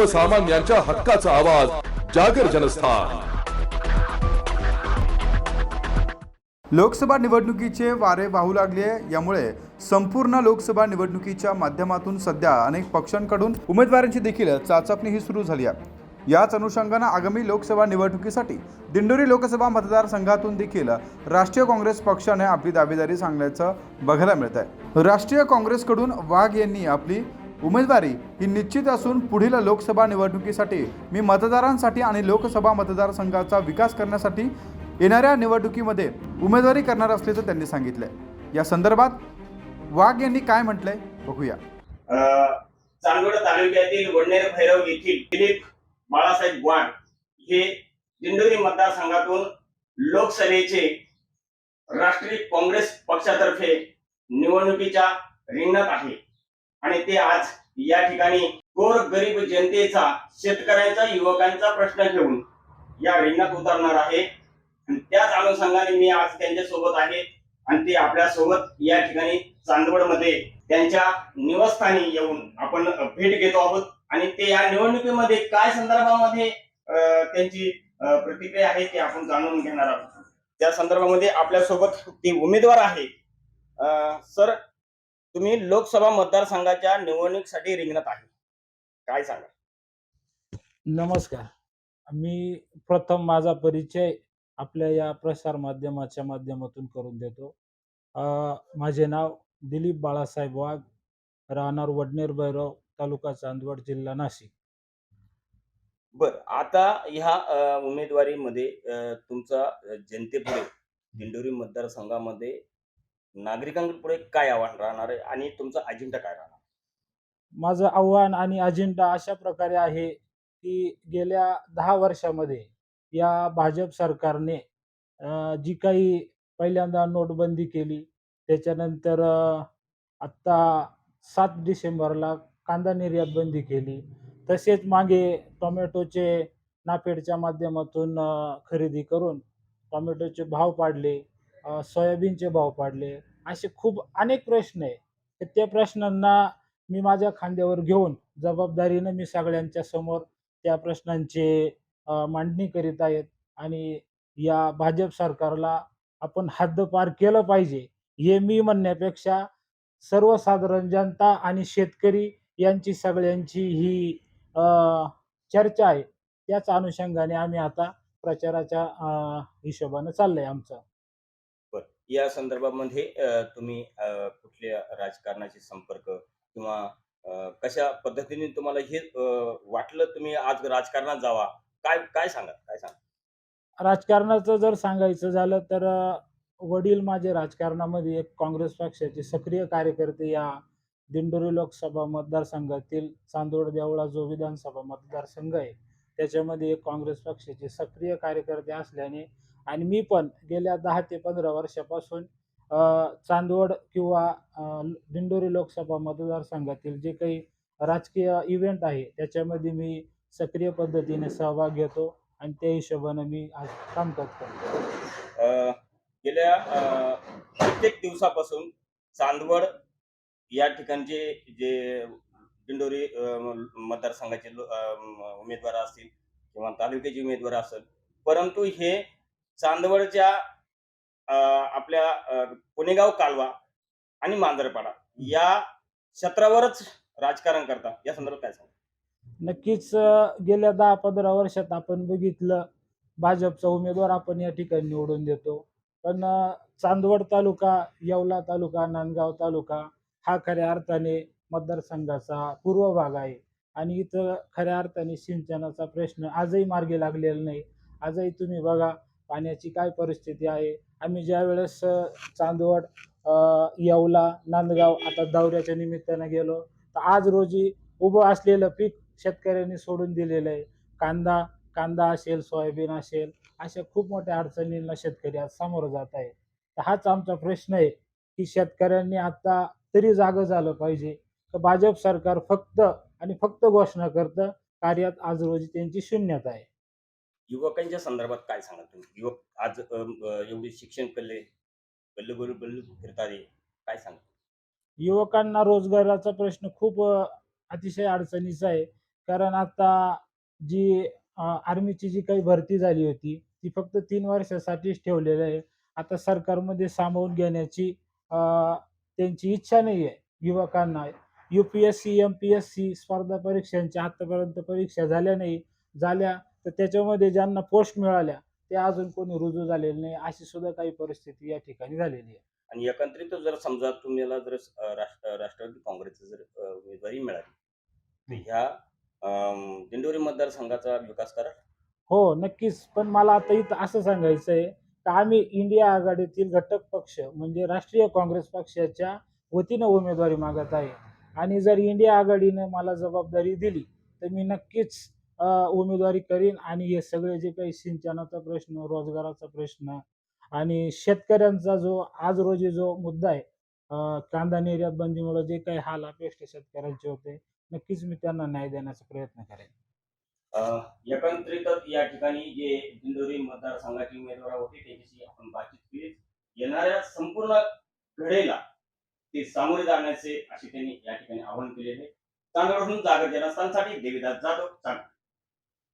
सर्वसामान्यांच्या हक्काचा आवाज जागर जनस्थान. लोकसभा निवडणुकीचे वारे वाहू लागले यामुळे संपूर्ण लोकसभा निवडणुकीच्या माध्यमातून सध्या अनेक पक्षांकडून उमेदवारांची देखील चाचपणी ही सुरू झाली आहे. याच अनुषंगानं आगामी लोकसभा निवडणुकीसाठी दिंडोरी लोकसभा मतदारसंघातून देखील राष्ट्रीय काँग्रेस पक्षाने आपली दावेदारी सांगण्याचं बघायला मिळत आहे राष्ट्रीय काँग्रेसकडून वाघ यांनी आपली उमेदवारी ही निश्चित असून पुढील लोकसभा निवडणुकीसाठी मी मतदारांसाठी आणि लोकसभा मतदारसंघाचा विकास करण्यासाठी येणाऱ्या निवडणुकीमध्ये उमेदवारी करणार असल्याचं त्यांनी सांगितलंय. या संदर्भात वाघ यांनी काय म्हटलंय बघूया. चांदवड तालुक्यातील वडनेर भैरव येथील दिलीप बाळासाहेब वाघ हे दिंडोरी मतदारसंघातून लोकसभेचे राष्ट्रीय काँग्रेस पक्षातर्फे निवडणुकीच्या रिंगणात आहे. आणि ते आज या ठिकाणी गोर गरीब जनतेचा शेतकऱ्यांचा युवकांचा प्रश्न घेऊन या रिंगणात उतरणार आहे. आणि त्याच अनुषंगाने मी आज त्यांच्यासोबत आहे. आणि ते आपल्यासोबत या ठिकाणी चांदवडमध्ये त्यांच्या निवासस्थानी येऊन आपण भेट घेतो आहोत. आणि ते या निवडणुकीमध्ये काय संदर्भामध्ये त्यांची प्रतिक्रिया आहे ते आपण जाणून घेणार आहोत. त्या संदर्भामध्ये आपल्यासोबत ते उमेदवार आहे सर तुम्ही लोकसभा मतदारसंघाच्या निवडणुकीसाठी रिंगणात आहे. काय सांगा नमस्कार. मी प्रथम माझा परिचय आपल्या या प्रसार माध्यमाच्या माध्यमातून करून देतो. माझे नाव दिलीप बाळासाहेब वाघ राहणार वडनेर भैरव तालुका चांदवड जिल्हा नाशिक. बर आता ह्या उमेदवारीमध्ये तुमचा जनतेपुढे दिंडोरी मतदारसंघामध्ये नागरिकांपुढे काय आव्हान राहणार आहे आणि तुमचा अजेंडा काय राहणार? माझं आव्हान आणि अजेंडा अशा प्रकारे आहे की गेल्या दहा वर्षामध्ये या भाजप सरकारने जी काही पहिल्यांदा नोटबंदी केली त्याच्यानंतर आत्ता सात डिसेंबरला कांदा निर्यात बंदी केली. तसेच मागे टोमॅटोचे नाफेडच्या माध्यमातून खरेदी करून टोमॅटोचे भाव पाडले. सोयाबीनचे भाव पाडले. असे खूप अनेक प्रश्न आहे. तर त्या प्रश्नांना मी माझ्या खांद्यावर घेऊन जबाबदारीनं मी सगळ्यांच्या समोर त्या प्रश्नांचे मांडणी करीत आहेत आणि या भाजप सरकारला आपण हद्दपार केलं पाहिजे हे मी म्हणण्यापेक्षा सर्वसाधारण जनता आणि शेतकरी यांची सगळ्यांची ही चर्चा आहे. त्याच अनुषंगाने आम्ही आता प्रचाराच्या अ, हिशोबानं चाललंय आमचं. या संदर्भामध्ये तुम्ही कुठल्या राजकारणाशी संपर्क किंवा कशा पद्धतीने तुम्हाला हे वाटलं तुम्ही आज राजकारणात जावा? काय काय सांगा काय सांगा राजकारणाचं जर सांगायचं झालं तर वडील माझे राजकारणामध्ये एक काँग्रेस पक्षाचे सक्रिय कार्यकर्ते या दिंडोरी लोकसभा मतदारसंघातील चांदोड देवळा जो विधानसभा मतदारसंघ आहे त्याच्यामध्ये एक काँग्रेस पक्षाचे सक्रिय कार्यकर्ते असल्याने आणि मी पण गेल्या दहा ते पंधरा वर्षापासून चांदवड किंवा दिंडोरी लोकसभा मतदारसंघातील जे काही राजकीय इव्हेंट आहे त्याच्यामध्ये मी सक्रिय पद्धतीने सहभाग घेतो आणि त्या हिशोबाने मी आज काम करतो. गेल्या कित्येक दिवसापासून चांदवड या ठिकाणचे जे दिंडोरी मतदारसंघाचे उमेदवार असतील किंवा तालुक्याचे उमेदवार असेल परंतु हे चांदवडच्या आपल्या पुणेगाव कालवा आणि मांजरपाडा या क्षेत्रावरच राजकारण करता. या संदर्भात काय सांग नक्कीच गेल्या दहा पंधरा वर्षात आपण बघितलं भाजपचा उमेदवार आपण या ठिकाणी निवडून देतो. पण चांदवड तालुका येवला तालुका नांदगाव तालुका हा खऱ्या अर्थाने मतदारसंघाचा पूर्व भाग आहे. आणि इथं खऱ्या अर्थाने सिंचनाचा प्रश्न आजही मार्गी लागलेला नाही. आजही तुम्ही बघा पाण्याची काय परिस्थिती आहे? आम्ही ज्या वेळेस चांदवड येवला नांदगाव आता दौऱ्याच्या निमित्तानं गेलो तर आज रोजी उभं असलेलं पीक शेतकऱ्यांनी सोडून दिलेलं आहे. कांदा कांदा असेल सोयाबीन असेल अशा खूप मोठ्या अडचणींना शेतकरी आज सामोरं जात आहे. तर हाच आमचा प्रश्न आहे की शेतकऱ्यांनी आता तरी जागं झालं पाहिजे तर भाजप सरकार फक्त आणि फक्त घोषणा करतं कार्यात आज रोजी त्यांची शून्यता आहे? युवकांच्या संदर्भात काय सांगाल तुम्ही? युवक आज एवढे शिक्षण कल्ले बल्ल बल्ल गल्ली फिरतात काय सांगा युवकांना रोजगाराचा प्रश्न खूप अतिशय अडचणीचा आहे. कारण आता जी आर्मीची जी काही भरती झाली होती ती फक्त तीन वर्षासाठीच ठेवलेलं आहे. आता सरकारमध्ये सामावून घेण्याची त्यांची इच्छा नाही आहे युवकांना. U P S C M P S C स्पर्धा परीक्षांच्या आतापर्यंत परीक्षा झाल्या नाही. झाल्या तर त्याच्यामध्ये ज्यांना पोस्ट मिळाल्या ते अजून कोणी रुजू झालेले नाही अशी सुद्धा काही परिस्थिती या ठिकाणी झालेली आहे. आणि एकंदरीत जर समजा तुम्हाला जर राष्ट्र राष्ट्रवादी काँग्रेसची जर उमेदवारी मिळाली तर ह्या दिंडोरी मतदारसंघाचा विकास करा. हो नक्कीच. पण मला आता इथं असं सांगायचं आहे का आम्ही इंडिया आघाडीतील घटक पक्ष म्हणजे राष्ट्रीय काँग्रेस पक्षाच्या वतीनं उमेदवारी मागत आहे. आणि जर इंडिया आघाडीने मला जबाबदारी दिली तर मी नक्कीच उमेदवारी करीन आणि हे सगळे जे काही सिंचनाचा प्रश्न रोजगाराचा प्रश्न आणि शेतकऱ्यांचा जो आज रोजी जो मुद्दा आहे कांदा निर्यात बंदीमुळे जे काही हाल अपेष्ट शेतकऱ्यांचे होते नक्कीच मी त्यांना न्याय देण्याचा प्रयत्न करेन. अ, एकंदरीतच या ठिकाणी जे दिंडोरी मतदारसंघाचे उमेदवार होते त्यांच्याशी आपण बातचीत केली. येणाऱ्या संपूर्ण घडेला ते सामोरे जाण्याचे असे त्यांनी या ठिकाणी आवाहन केलेले चांगलं जागर जनस्थानसाठी देवीदास जाधव चांगलं.